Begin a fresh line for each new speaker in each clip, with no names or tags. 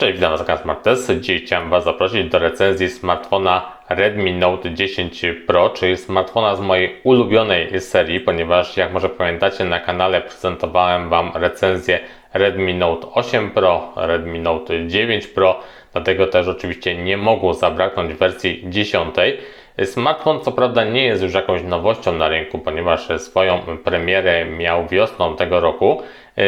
Cześć, witam Was na kanale Smart Test. Dzisiaj chciałem Was zaprosić do recenzji smartfona Redmi Note 10 Pro, czyli smartfona z mojej ulubionej serii, ponieważ jak może pamiętacie na kanale prezentowałem Wam recenzję Redmi Note 8 Pro, Redmi Note 9 Pro, dlatego też oczywiście nie mogło zabraknąć wersji 10. Smartfon co prawda nie jest już jakąś nowością na rynku, ponieważ swoją premierę miał wiosną tego roku,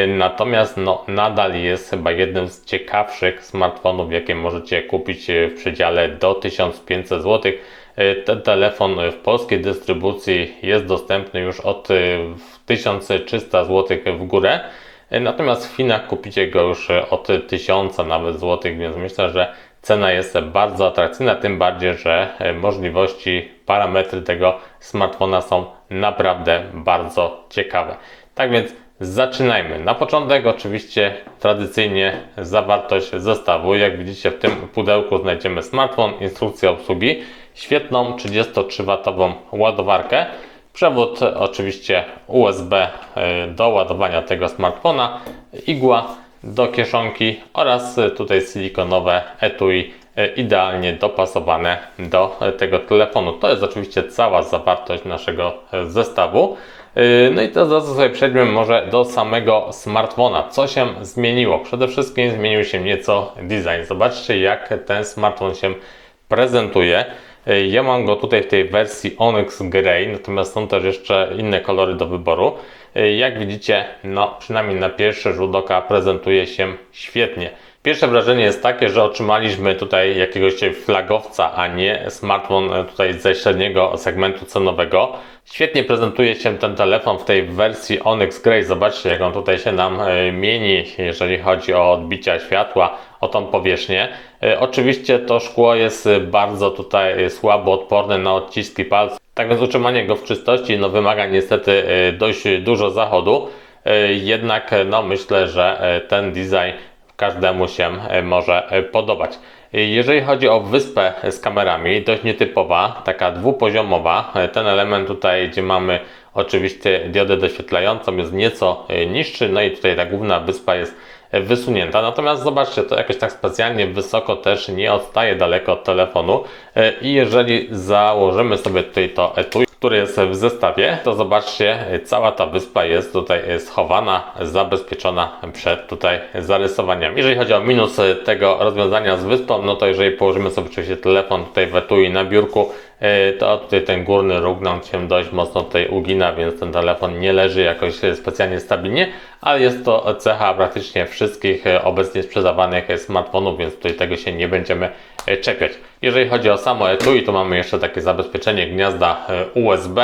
natomiast no, nadal jest chyba jednym z ciekawszych smartfonów, jakie możecie kupić w przedziale do 1500 zł. Ten telefon w polskiej dystrybucji jest dostępny już od 1300 zł w górę. Natomiast w Chinach kupicie go już od 1000 nawet złotych, więc myślę, że Cena jest bardzo atrakcyjna, tym bardziej, że e, możliwości, parametry tego smartfona są naprawdę bardzo ciekawe. Tak więc zaczynajmy. Na początek oczywiście tradycyjnie zawartość zestawu. Jak widzicie w tym pudełku znajdziemy smartfon, instrukcję obsługi, świetną 33W ładowarkę, przewód oczywiście USB e, do ładowania tego smartfona, igła do kieszonki oraz tutaj silikonowe etui e, idealnie dopasowane do tego telefonu. To jest oczywiście cała zawartość naszego zestawu. No i teraz sobie przejdźmy może do samego smartfona. Co się zmieniło? Przede wszystkim zmienił się nieco design. Zobaczcie jak ten smartfon się prezentuje. Ja mam go tutaj w tej wersji Onyx Grey, natomiast są też jeszcze inne kolory do wyboru. Jak widzicie, no przynajmniej na pierwszy rzut oka prezentuje się świetnie. Pierwsze wrażenie jest takie, że otrzymaliśmy tutaj jakiegoś flagowca, a nie smartfon tutaj ze średniego segmentu cenowego. Świetnie prezentuje się ten telefon w tej wersji Onyx Grey. Zobaczcie, jak on tutaj się nam e, mieni, jeżeli chodzi o odbicia światła, o tą powierzchnię. E, oczywiście to szkło jest bardzo tutaj słabo odporne na odciski palców. Tak więc utrzymanie go w czystości no, wymaga niestety e, dość dużo zachodu. Jednak no, myślę, że ten design każdemu się może podobać. Jeżeli chodzi o wyspę z kamerami, dość nietypowa, taka dwupoziomowa. Ten element tutaj, gdzie mamy oczywiście diodę doświetlającą, jest nieco niższy, no i tutaj ta główna wyspa jest wysunięta. Natomiast zobaczcie, to jakoś tak specjalnie wysoko też nie odstaje daleko od telefonu. I jeżeli założymy sobie tutaj to etui, który jest w zestawie, to zobaczcie, cała ta wyspa jest tutaj schowana, zabezpieczona przed tutaj zarysowaniami. Jeżeli chodzi o minus tego rozwiązania z wyspą, no to jeżeli położymy sobie oczywiście telefon tutaj w etui na biurku, e, to tutaj ten górny róg nam się dość mocno tutaj ugina, więc ten telefon nie leży jakoś specjalnie stabilnie, ale jest to cecha praktycznie wszystkich obecnie sprzedawanych smartfonów, więc tutaj tego się nie będziemy czepiać. Jeżeli chodzi o samo etui, to mamy jeszcze takie zabezpieczenie gniazda e, USB,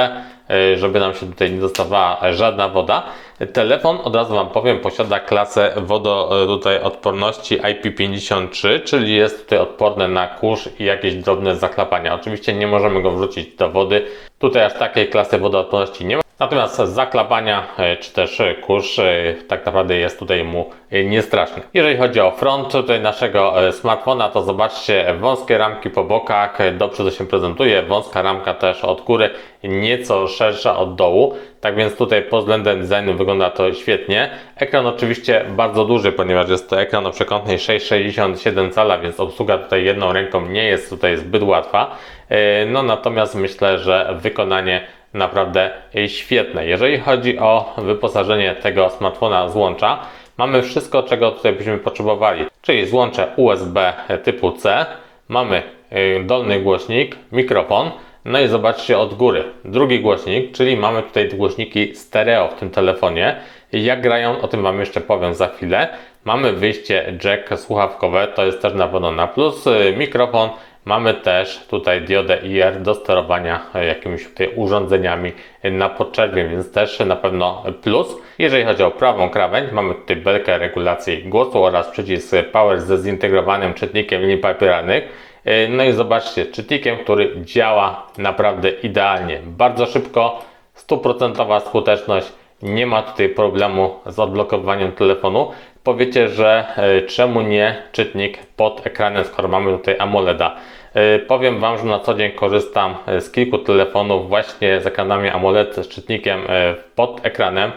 e, żeby nam się tutaj nie dostawała żadna woda. Telefon, od razu Wam powiem, posiada klasę wodo tutaj odporności IP53, czyli jest tutaj odporny na kurz i jakieś drobne zaklapania. Oczywiście nie możemy go wrzucić do wody. Tutaj aż takiej klasy wodoodporności nie ma. Natomiast zaklapania e, czy też kurz e, tak naprawdę jest tutaj mu e, niestraszny. Jeżeli chodzi o front tutaj naszego smartfona, to zobaczcie wąskie ramki po bokach, dobrze to się prezentuje, wąska ramka też od góry, nieco szersza od dołu, tak więc tutaj pod względem designu wygląda to świetnie. Ekran oczywiście bardzo duży, ponieważ jest to ekran o przekątnej 6,67 cala, więc obsługa tutaj jedną ręką nie jest tutaj zbyt łatwa. No natomiast myślę, że wykonanie naprawdę świetne. Jeżeli chodzi o wyposażenie tego smartfona złącza, mamy wszystko, czego tutaj byśmy potrzebowali, czyli złącze USB typu C, mamy y, dolny głośnik, mikrofon, no i zobaczcie od góry, drugi głośnik, czyli mamy tutaj głośniki stereo w tym telefonie. Jak grają, o tym Wam jeszcze powiem za chwilę. Mamy wyjście jack słuchawkowe, to jest też na pewno na plus, y, mikrofon, Mamy też tutaj diodę IR do sterowania jakimiś tutaj urządzeniami na podczerwień, więc też na pewno plus. Jeżeli chodzi o prawą krawędź, mamy tutaj belkę regulacji głosu oraz przycisk Power ze zintegrowanym czytnikiem linii papieralnych. No i zobaczcie, czytnikiem, który działa naprawdę idealnie. Bardzo szybko, stuprocentowa skuteczność, nie ma tutaj problemu z odblokowaniem telefonu. Powiecie, że e, czemu nie czytnik pod ekranem, skoro mamy tutaj AMOLEDa. E, powiem Wam, że na co dzień korzystam e, z kilku telefonów właśnie z ekranami AMOLED, z czytnikiem pod ekranem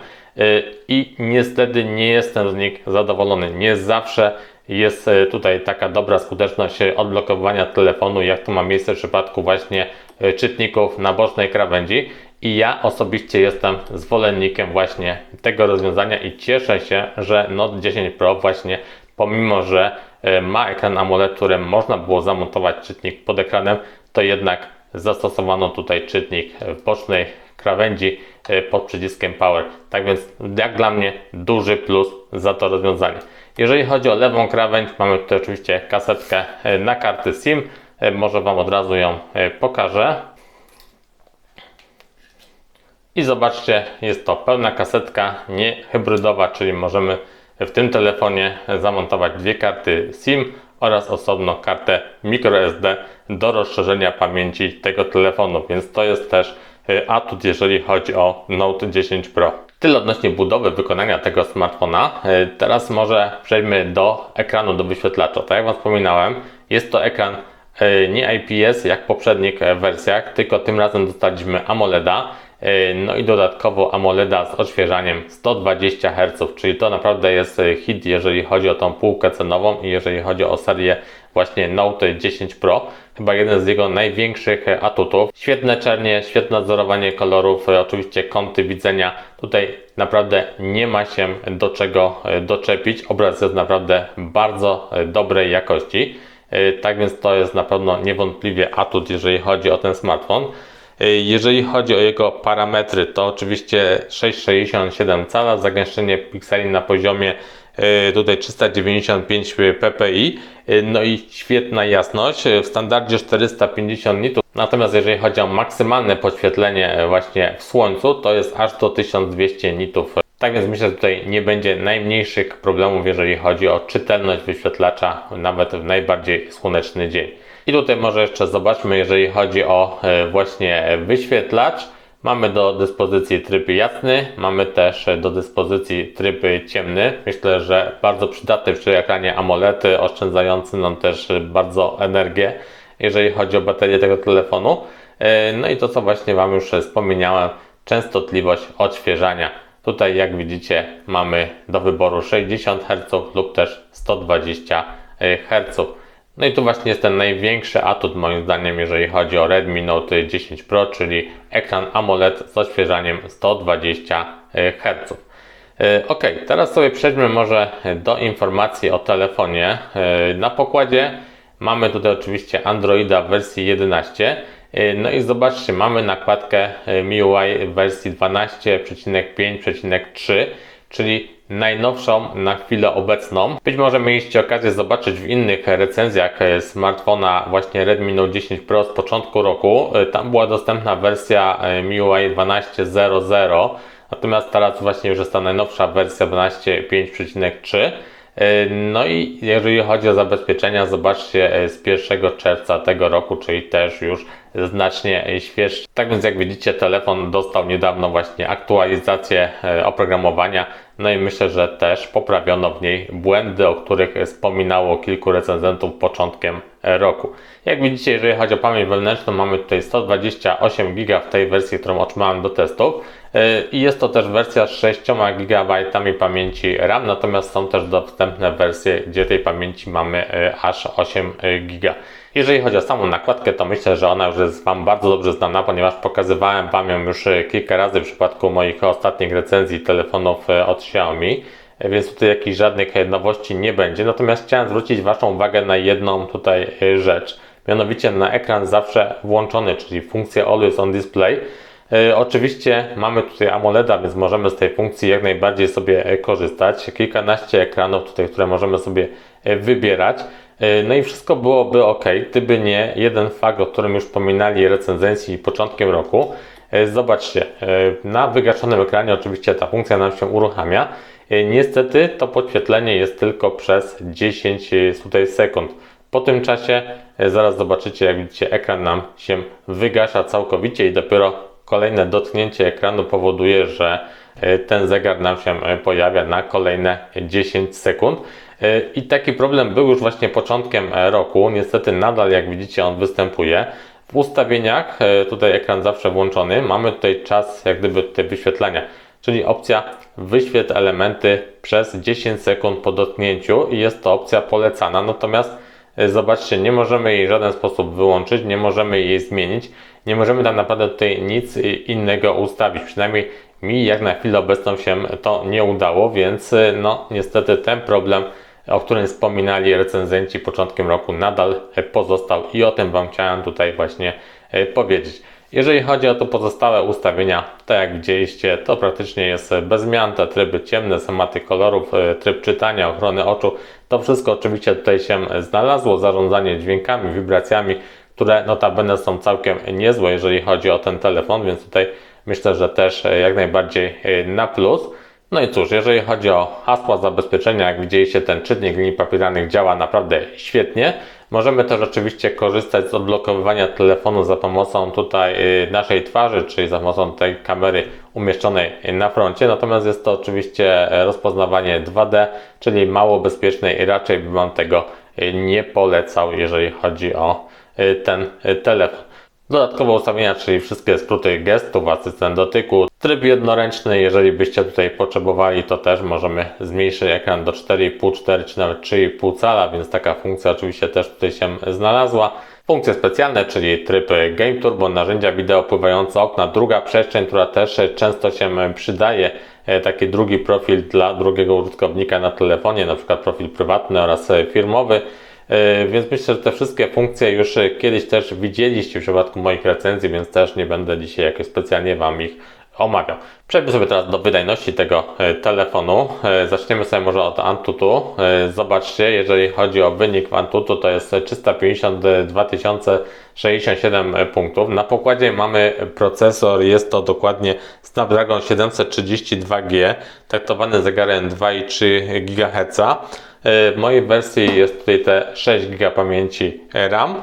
i niestety nie jestem z nich zadowolony. Nie zawsze jest e, tutaj taka dobra skuteczność e, odblokowania telefonu, jak to ma miejsce w przypadku właśnie e, czytników na bocznej krawędzi. I ja osobiście jestem zwolennikiem właśnie tego rozwiązania i cieszę się, że Note 10 Pro właśnie pomimo, że ma ekran AMOLED, którym można było zamontować czytnik pod ekranem, to jednak zastosowano tutaj czytnik w bocznej krawędzi pod przyciskiem Power. Tak więc jak dla mnie duży plus za to rozwiązanie. Jeżeli chodzi o lewą krawędź, mamy tutaj oczywiście kasetkę na karty SIM. Może Wam od razu ją pokażę. I zobaczcie, jest to pełna kasetka, nie hybrydowa, czyli możemy w tym telefonie zamontować dwie karty SIM oraz osobno kartę microSD do rozszerzenia pamięci tego telefonu, więc to jest też atut, jeżeli chodzi o Note 10 Pro. Tyle odnośnie budowy wykonania tego smartfona. Y, teraz może przejdźmy do ekranu, do wyświetlacza. Tak jak Wam wspominałem, jest to ekran y, nie IPS jak w poprzednich wersjach, tylko tym razem dostaliśmy AMOLEDa. No i dodatkowo AMOLEDa z odświeżaniem 120 Hz, czyli to naprawdę jest hit, jeżeli chodzi o tą półkę cenową i jeżeli chodzi o serię właśnie Note 10 Pro. Chyba jeden z jego największych atutów. Świetne czernie, świetne nadzorowanie kolorów, oczywiście kąty widzenia. Tutaj naprawdę nie ma się do czego doczepić. Obraz jest naprawdę bardzo dobrej jakości. Tak więc to jest na pewno niewątpliwie atut, jeżeli chodzi o ten smartfon. Jeżeli chodzi o jego parametry, to oczywiście 667 cala, zagęszczenie pikseli na poziomie e, tutaj 395 ppi, e, no i świetna jasność w standardzie 450 nitów. Natomiast jeżeli chodzi o maksymalne podświetlenie właśnie w słońcu, to jest aż do 1200 nitów. Tak więc myślę, że tutaj nie będzie najmniejszych problemów, jeżeli chodzi o czytelność wyświetlacza, nawet w najbardziej słoneczny dzień. I tutaj może jeszcze zobaczmy, jeżeli chodzi o e, właśnie wyświetlacz. Mamy do dyspozycji tryb jasny, mamy też do dyspozycji tryb ciemny. Myślę, że bardzo przydatny przy ekranie AMOLED, oszczędzający nam też bardzo energię, jeżeli chodzi o baterię tego telefonu. E, no i to, co właśnie Wam już wspomniałem, częstotliwość odświeżania. Tutaj, jak widzicie, mamy do wyboru 60 Hz lub też 120 Hz. No i tu właśnie jest ten największy atut moim zdaniem, jeżeli chodzi o Redmi Note 10 Pro, czyli ekran AMOLED z odświeżaniem 120 Hz. Ok, teraz sobie przejdźmy może do informacji o telefonie. E, na pokładzie mamy tutaj oczywiście Androida w wersji 11. E, no i zobaczcie, mamy nakładkę e, MIUI w wersji 12.5.3, czyli najnowszą na chwilę obecną. Być może mieliście okazję zobaczyć w innych recenzjach e, smartfona właśnie Redmi Note 10 Pro z początku roku. E, tam była dostępna wersja e, MIUI 12.00, natomiast teraz właśnie już jest ta najnowsza wersja 12.5.3. No i jeżeli chodzi o zabezpieczenia, zobaczcie z 1 czerwca tego roku, czyli też już znacznie świeższy. Tak więc jak widzicie, telefon dostał niedawno właśnie aktualizację oprogramowania no i myślę, że też poprawiono w niej błędy, o których wspominało kilku recenzentów początkiem roku. Jak widzicie, jeżeli chodzi o pamięć wewnętrzną, mamy tutaj 128 GB w tej wersji, którą otrzymałem do testów. E, I jest to też wersja z 6 GB pamięci RAM, natomiast są też dostępne wersje, gdzie tej pamięci mamy e, aż 8 GB. Jeżeli chodzi o samą nakładkę, to myślę, że ona już jest Wam bardzo dobrze znana, ponieważ pokazywałem Wam ją już e, kilka razy w przypadku moich ostatnich recenzji telefonów e, od Xiaomi, e, więc tutaj jakichś żadnych nowości nie będzie. Natomiast chciałem zwrócić Waszą uwagę na jedną tutaj rzecz, mianowicie na ekran zawsze włączony, czyli funkcję Always on Display. Oczywiście mamy tutaj AMOLEDa, więc możemy z tej funkcji jak najbardziej sobie korzystać. Kilkanaście ekranów tutaj, które możemy sobie wybierać. E, no i wszystko byłoby ok, gdyby nie jeden fakt, o którym już pominali recenzencji początkiem roku. E, zobaczcie, e, na wygaszonym ekranie oczywiście ta funkcja nam się uruchamia. Niestety to podświetlenie jest tylko przez 10 tutaj sekund. Po tym czasie zaraz zobaczycie, jak widzicie, ekran nam się wygasza całkowicie i dopiero kolejne dotknięcie ekranu powoduje, że ten zegar nam się pojawia na kolejne 10 sekund. E, I taki problem był już właśnie początkiem e, roku. Niestety nadal, jak widzicie, on występuje. W ustawieniach, e, tutaj ekran zawsze włączony, mamy tutaj czas jak gdyby tutaj wyświetlania. czyli opcja wyświetl elementy przez 10 sekund po dotknięciu i jest to opcja polecana. Natomiast zobaczcie, nie możemy jej w żaden sposób wyłączyć, nie możemy jej zmienić, nie możemy tak naprawdę tutaj nic innego ustawić. Przynajmniej mi jak na chwilę obecną się to nie udało, więc no niestety ten problem o którym wspominali recenzenci początkiem roku, nadal pozostał i o tym Wam chciałem tutaj właśnie e, powiedzieć. Jeżeli chodzi o to pozostałe ustawienia, tak jak widzieliście, to praktycznie jest bez zmian. Te tryby ciemne, schematy kolorów, e, tryb czytania, ochrony oczu, to wszystko oczywiście tutaj się znalazło. Zarządzanie dźwiękami, wibracjami, które notabene są całkiem niezłe, jeżeli chodzi o ten telefon, więc tutaj myślę, że też e, jak najbardziej na plus. No i cóż, jeżeli chodzi o hasła zabezpieczenia, jak widzieliście, ten czytnik linii papierowych działa naprawdę świetnie. Możemy też oczywiście korzystać z odblokowywania telefonu za pomocą tutaj y, naszej twarzy, czyli za pomocą tej kamery umieszczonej na froncie. Natomiast jest to oczywiście rozpoznawanie 2D, czyli mało bezpieczne i raczej bym tego y, nie polecał, jeżeli chodzi o y, ten telefon. Dodatkowe ustawienia, czyli wszystkie skróty gestów, asystent dotyku, tryb jednoręczny, jeżeli byście tutaj potrzebowali, to też możemy zmniejszyć ekran do 4,5, 4 czy nawet 3,5 cala, więc taka funkcja oczywiście też tutaj się znalazła. Funkcje specjalne, czyli tryb Game Turbo, narzędzia wideo pływające okna, druga przestrzeń, która też często się przydaje, e, taki drugi profil dla drugiego użytkownika na telefonie, na przykład profil prywatny oraz firmowy. E, więc myślę, że te wszystkie funkcje już kiedyś też widzieliście w przypadku moich recenzji, więc też nie będę dzisiaj jakoś specjalnie Wam ich omawiał. Przejdźmy sobie teraz do wydajności tego e, telefonu. E, zaczniemy sobie może od Antutu. Zobaczcie, jeżeli chodzi o wynik w Antutu, to jest 352 067 punktów. Na pokładzie mamy procesor, jest to dokładnie Snapdragon 732G, taktowany zegarem 2,3 GHz. W mojej wersji jest tutaj te 6 GB pamięci RAM.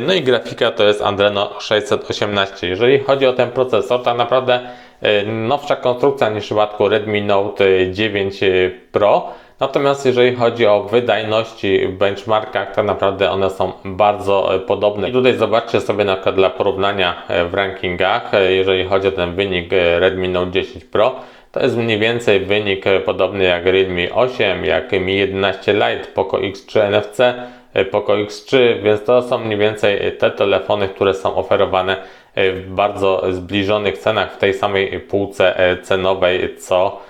No i grafika to jest Adreno 618. Jeżeli chodzi o ten procesor, tak naprawdę e, nowsza konstrukcja niż w przypadku Redmi Note 9 Pro. Natomiast jeżeli chodzi o wydajności w benchmarkach, tak naprawdę one są bardzo e, podobne. I tutaj zobaczcie sobie na przykład dla porównania e, w rankingach, jeżeli chodzi o ten wynik Redmi Note 10 Pro, to jest mniej więcej wynik e, podobny jak Realme 8, jak Mi 11 Lite, Poco X3 NFC, e, Poco X3, więc to są mniej więcej te telefony, które są oferowane e, w bardzo zbliżonych cenach w tej samej półce cenowej co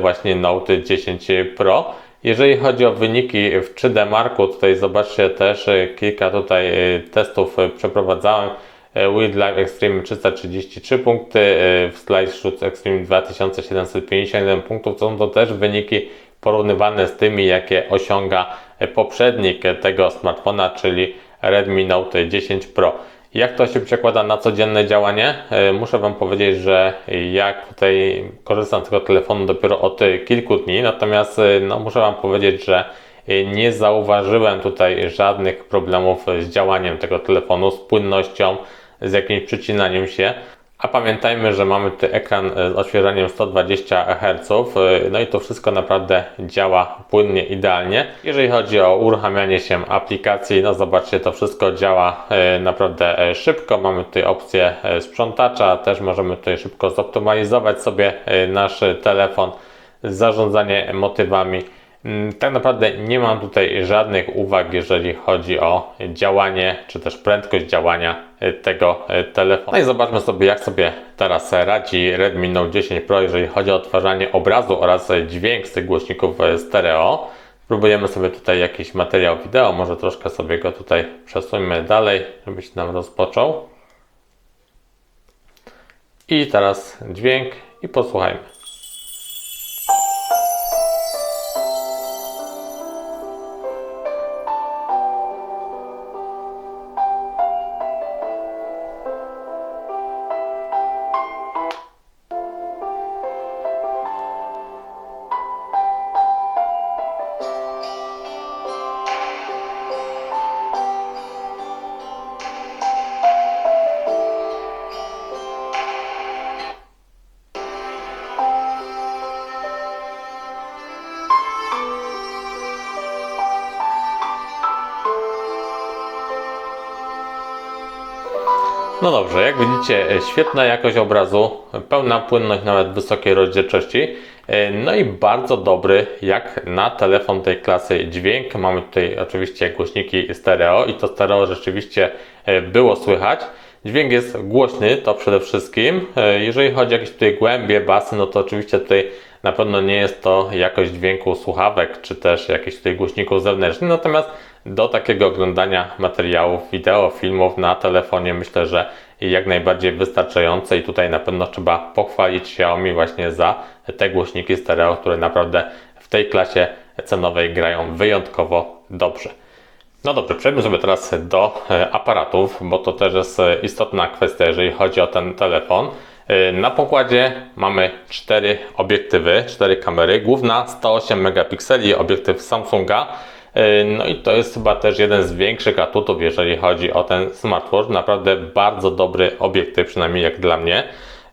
właśnie Note 10 Pro. Jeżeli chodzi o wyniki w 3D Marku, tutaj zobaczcie też kilka tutaj testów przeprowadzałem. E, Wildlife Extreme 333 punkty, e, w Slice Shoot Extreme 2751 punktów. Są to też wyniki porównywane z tymi, jakie osiąga e, poprzednik tego smartfona, czyli Redmi Note 10 Pro. Jak to się przekłada na codzienne działanie? Muszę Wam powiedzieć, że jak tutaj korzystam z tego telefonu dopiero od kilku dni, natomiast no, muszę Wam powiedzieć, że nie zauważyłem tutaj żadnych problemów z działaniem tego telefonu, z płynnością, z jakimś przycinaniem się. A pamiętajmy, że mamy tu ekran z odświeżaniem 120 Hz, no i to wszystko naprawdę działa płynnie, idealnie. Jeżeli chodzi o uruchamianie się aplikacji, no zobaczcie, to wszystko działa e, naprawdę e, szybko. Mamy tutaj opcję e, sprzątacza, też możemy tutaj szybko zoptymalizować sobie nasz telefon, zarządzanie motywami. Mm, tak naprawdę nie mam tutaj żadnych uwag, jeżeli chodzi o działanie, czy też prędkość działania e, tego e, telefonu. No i zobaczmy sobie, jak sobie teraz radzi Redmi Note 10 Pro, jeżeli chodzi o odtwarzanie obrazu oraz dźwięk z tych głośników e, stereo. Spróbujemy sobie tutaj jakiś materiał wideo, może troszkę sobie go tutaj przesuńmy dalej, żeby się nam rozpoczął. I teraz dźwięk i posłuchajmy. No dobrze, jak widzicie, e, świetna jakość obrazu, pełna płynność nawet wysokiej rozdzielczości. e, No i bardzo dobry, jak na telefon tej klasy dźwięk. Mamy tutaj oczywiście głośniki stereo i to stereo rzeczywiście e, było słychać. Dźwięk jest głośny, to przede wszystkim. Jeżeli chodzi o jakieś tutaj głębie, basy, no to oczywiście tutaj na pewno nie jest to jakość dźwięku słuchawek, czy też jakichś tutaj głośników zewnętrznych. Natomiast do takiego oglądania materiałów, wideo, filmów na telefonie myślę, że jak najbardziej wystarczające i tutaj na pewno trzeba pochwalić Xiaomi właśnie za te głośniki stereo, które naprawdę w tej klasie cenowej grają wyjątkowo dobrze. No dobrze, przejdźmy sobie teraz do e, aparatów, bo to też jest e, istotna kwestia, jeżeli chodzi o ten telefon. E, Na pokładzie mamy cztery obiektywy, cztery kamery. Główna 108 megapikseli, obiektyw Samsunga. E, No i to jest chyba też jeden z większych atutów, jeżeli chodzi o ten smartwatch. Naprawdę bardzo dobry obiektyw, przynajmniej jak dla mnie.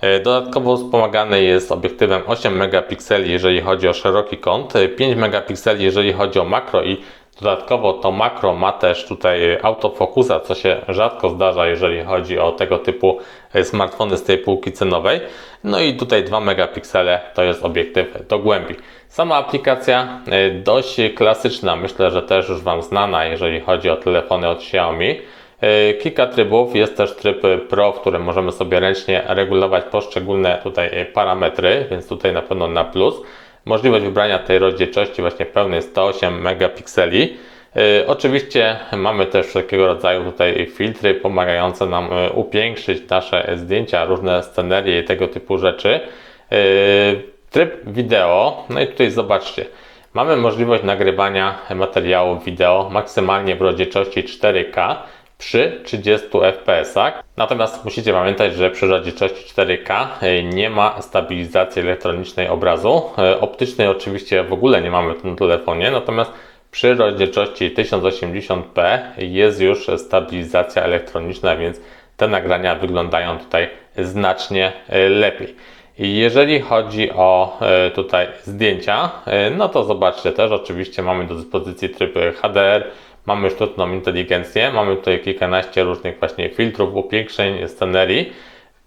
E, Dodatkowo wspomagany jest obiektywem 8 megapikseli, jeżeli chodzi o szeroki kąt, e, 5 megapikseli, jeżeli chodzi o makro i dodatkowo to makro ma też tutaj autofokusa, co się rzadko zdarza, jeżeli chodzi o tego typu e, smartfony z tej półki cenowej. No i tutaj 2 megapiksele to jest obiektyw do głębi. Sama aplikacja e, dość klasyczna, myślę, że też już Wam znana, jeżeli chodzi o telefony od Xiaomi. E, Kilka trybów, jest też tryb Pro, w którym możemy sobie ręcznie regulować poszczególne tutaj parametry, więc tutaj na pewno na plus. Możliwość wybrania tej rozdzielczości właśnie pełnej 108 megapikseli. E, Oczywiście mamy też wszelkiego rodzaju tutaj filtry pomagające nam e, upiększyć nasze zdjęcia, różne scenerie i tego typu rzeczy. E, Tryb wideo, no i tutaj zobaczcie. Mamy możliwość nagrywania materiału wideo maksymalnie w rozdzielczości 4K przy 30 fps. Natomiast musicie pamiętać, że przy rozdzielczości 4K e, nie ma stabilizacji elektronicznej obrazu. E, Optycznej oczywiście w ogóle nie mamy w tym telefonie, natomiast przy rozdzielczości 1080p jest już stabilizacja elektroniczna, więc te nagrania wyglądają tutaj znacznie e, lepiej. Jeżeli chodzi o tutaj zdjęcia, no to zobaczcie też, oczywiście mamy do dyspozycji tryb HDR, mamy sztuczną inteligencję, mamy tutaj kilkanaście różnych właśnie filtrów, upiększeń, scenerii.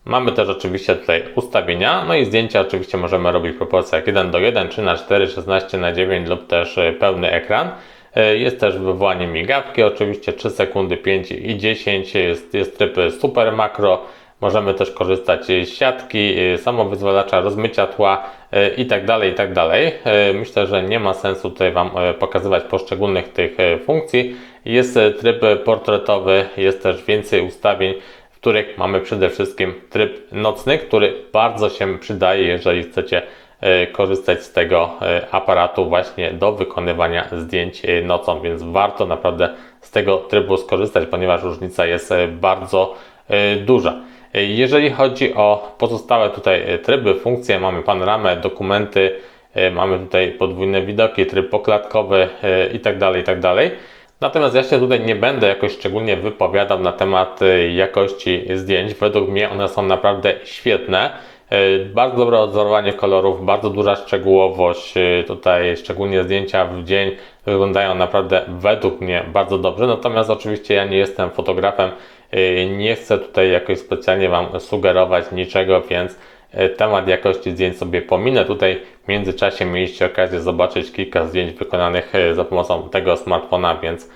Mamy też oczywiście tutaj ustawienia, no i zdjęcia oczywiście możemy robić w proporcjach 1 do 1, 3 na 4, 16 na 9 lub też e, pełny ekran. E, Jest też wywołanie migawki, oczywiście 3 sekundy, 5 i 10, jest, jest tryb super makro, możemy też korzystać z siatki, e, samowyzwalacza, rozmycia tła e, i tak tak. E, Myślę, że nie ma sensu tutaj Wam pokazywać poszczególnych tych funkcji. Jest tryb portretowy, jest też więcej ustawień, w których mamy przede wszystkim tryb nocny, który bardzo się przydaje, jeżeli chcecie korzystać z tego aparatu właśnie do wykonywania zdjęć nocą, więc warto naprawdę z tego trybu skorzystać, ponieważ różnica jest bardzo duża. Jeżeli chodzi o pozostałe tutaj e, tryby, funkcje, mamy panoramę, dokumenty, e, mamy tutaj podwójne widoki, tryb poklatkowy e, i tak tak. Natomiast ja się tutaj nie będę jakoś szczególnie wypowiadał na temat jakości zdjęć. Według mnie one są naprawdę świetne. Bardzo dobre odzorowanie kolorów, bardzo duża szczegółowość. Tutaj szczególnie zdjęcia w dzień wyglądają naprawdę według mnie bardzo dobrze. Natomiast oczywiście ja nie jestem fotografem, nie chcę tutaj jakoś specjalnie Wam sugerować niczego, więc e, temat jakości zdjęć sobie pominę. Tutaj w międzyczasie mieliście okazję zobaczyć kilka zdjęć wykonanych e, za pomocą tego smartfona, więc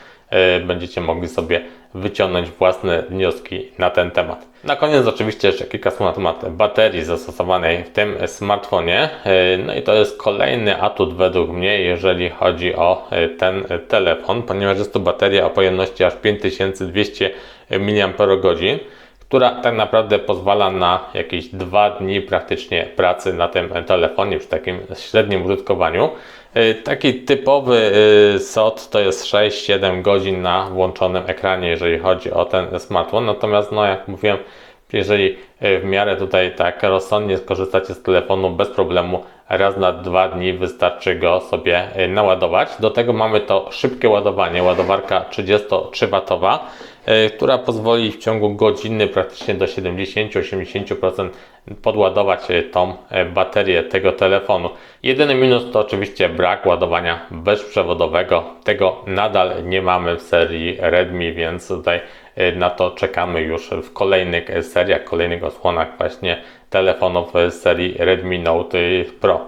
będziecie mogli sobie wyciągnąć własne wnioski na ten temat. Na koniec oczywiście jeszcze kilka słów na temat baterii zastosowanej w tym smartfonie. No i to jest kolejny atut według mnie, jeżeli chodzi o ten telefon, ponieważ jest to bateria o pojemności aż 5200 mAh która tak naprawdę pozwala na jakieś dwa dni praktycznie pracy na tym telefonie przy takim średnim użytkowaniu. Y, Taki typowy y, SOT to jest 6-7 godzin na włączonym ekranie, jeżeli chodzi o ten smartfon. Natomiast, no jak mówiłem, jeżeli y, w miarę tutaj tak rozsądnie skorzystacie z telefonu bez problemu, raz na dwa dni wystarczy go sobie y, naładować. Do tego mamy to szybkie ładowanie, ładowarka 33W, y, która pozwoli w ciągu godziny praktycznie do 70-80% podładować y, tą baterię tego telefonu. Jedyny minus to oczywiście brak ładowania bezprzewodowego. Tego nadal nie mamy w serii Redmi, więc tutaj na to czekamy już w kolejnych seriach, kolejnych odsłonach właśnie telefonów e, z serii Redmi Note Pro.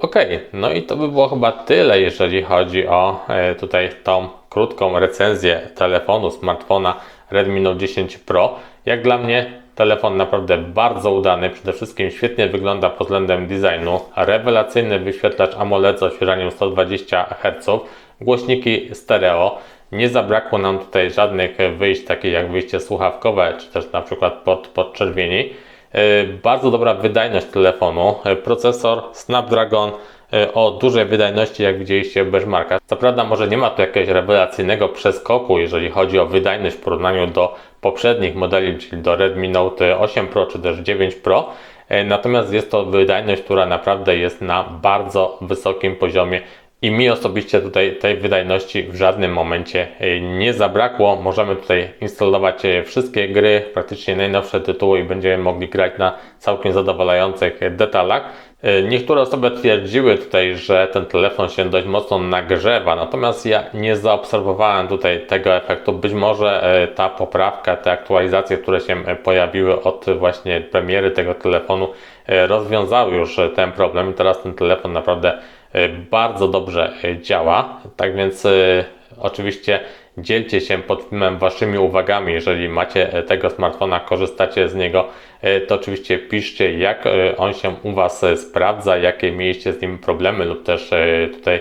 Ok, no i to by było chyba tyle, jeżeli chodzi o tutaj tą krótką recenzję telefonu, smartfona Redmi Note 10 Pro. Jak dla mnie telefon naprawdę bardzo udany, przede wszystkim świetnie wygląda pod względem designu, rewelacyjny wyświetlacz AMOLED z odświeżaniem 120 Hz, głośniki stereo, nie zabrakło nam tutaj żadnych wyjść, takich jak wyjście słuchawkowe, czy też na przykład pod, podczerwieni. Bardzo dobra wydajność telefonu, procesor Snapdragon E, o dużej wydajności, jak widzieliście w benchmarkach. Co prawda może nie ma tu jakiegoś rewelacyjnego przeskoku, jeżeli chodzi o wydajność w porównaniu do poprzednich modeli, czyli do Redmi Note 8 Pro czy też 9 Pro, e, natomiast jest to wydajność, która naprawdę jest na bardzo wysokim poziomie i mi osobiście tutaj tej wydajności w żadnym momencie e, nie zabrakło. Możemy tutaj instalować wszystkie gry, praktycznie najnowsze tytuły i będziemy mogli grać na całkiem zadowalających detalach. E, niektóre osoby twierdziły tutaj, że ten telefon się dość mocno nagrzewa, natomiast ja nie zaobserwowałem tutaj tego efektu. Być może e, ta poprawka, te aktualizacje, które się e, pojawiły od właśnie premiery tego telefonu, rozwiązały już ten problem i teraz ten telefon naprawdę bardzo dobrze działa. Tak więc oczywiście Dzielcie się pod filmem waszymi uwagami, jeżeli macie e, tego smartfona, korzystacie z niego, e, to oczywiście piszcie jak e, on się u Was sprawdza, jakie mieliście z nim problemy lub też tutaj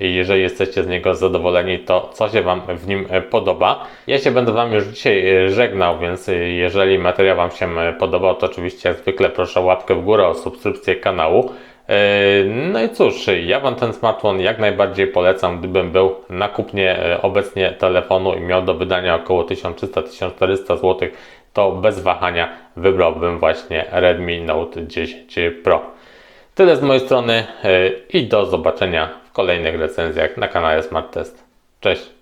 jeżeli jesteście z niego zadowoleni, to co się Wam w nim podoba. Ja się będę Wam już dzisiaj żegnał, więc jeżeli materiał Wam się podobał, to oczywiście jak zwykle proszę o łapkę w górę, o subskrypcję kanału. E, no i cóż, ja Wam ten smartfon jak najbardziej polecam, gdybym był na kupnie e, obecnie telefonu i miał do wydania około 1300-1400 zł, to bez wahania wybrałbym właśnie Redmi Note 10 Pro. Tyle z mojej strony e, i do zobaczenia w kolejnych recenzjach na kanale Smart Test. Cześć!